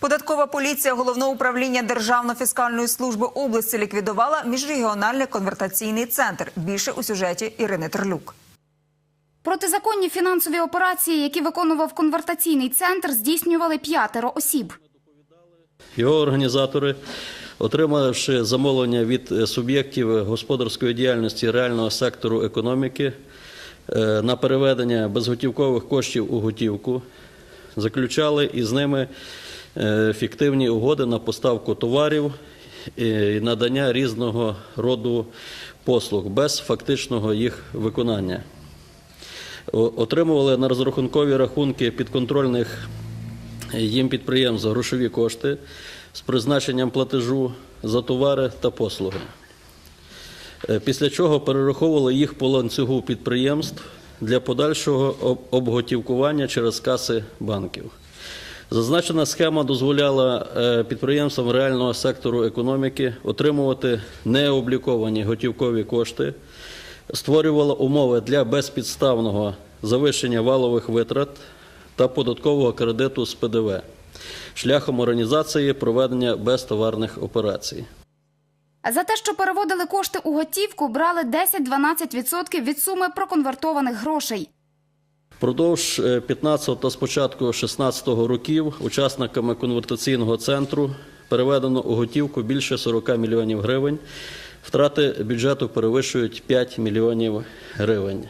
Податкова поліція головного управління Державно-фіскальної служби області ліквідувала міжрегіональний конвертаційний центр. Більше у сюжеті Ірини Терлюк. Протизаконні фінансові операції, які виконував конвертаційний центр, здійснювали п'ятеро осіб. Його організатори, отримавши замовлення від е, суб'єктів господарської діяльності реального сектору економіки е, на переведення безготівкових коштів у готівку, заключали із ними фіктивні угоди на поставку товарів і надання різного роду послуг без фактичного їх виконання. Отримували на розрахункові рахунки підконтрольних їм підприємств грошові кошти з призначенням платежу за товари та послуги. Е, Після чого перераховували їх по ланцюгу підприємств для подальшого обготівкування через каси банків. Зазначена схема дозволяла е, підприємствам реального сектору економіки отримувати необліковані готівкові кошти, створювала умови для безпідставного завищення валових витрат та податкового кредиту з ПДВ шляхом організації проведення безтоварних операцій. За те, що переводили кошти у готівку, брали 10-12% від суми проконвертованих грошей. Впродовж е, 15 та спочатку 16 років учасниками конвертаційного центру переведено у готівку більше 40 мільйонів гривень. Втрати бюджету перевищують 5 мільйонів гривень.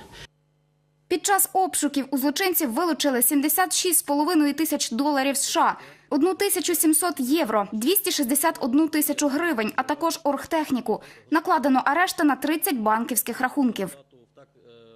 Під час обшуків у злочинців вилучили 76,5 тисяч доларів США, 1700 євро, 261 тисячу гривень, а також оргтехніку. Накладено арешти на 30 банківських рахунків.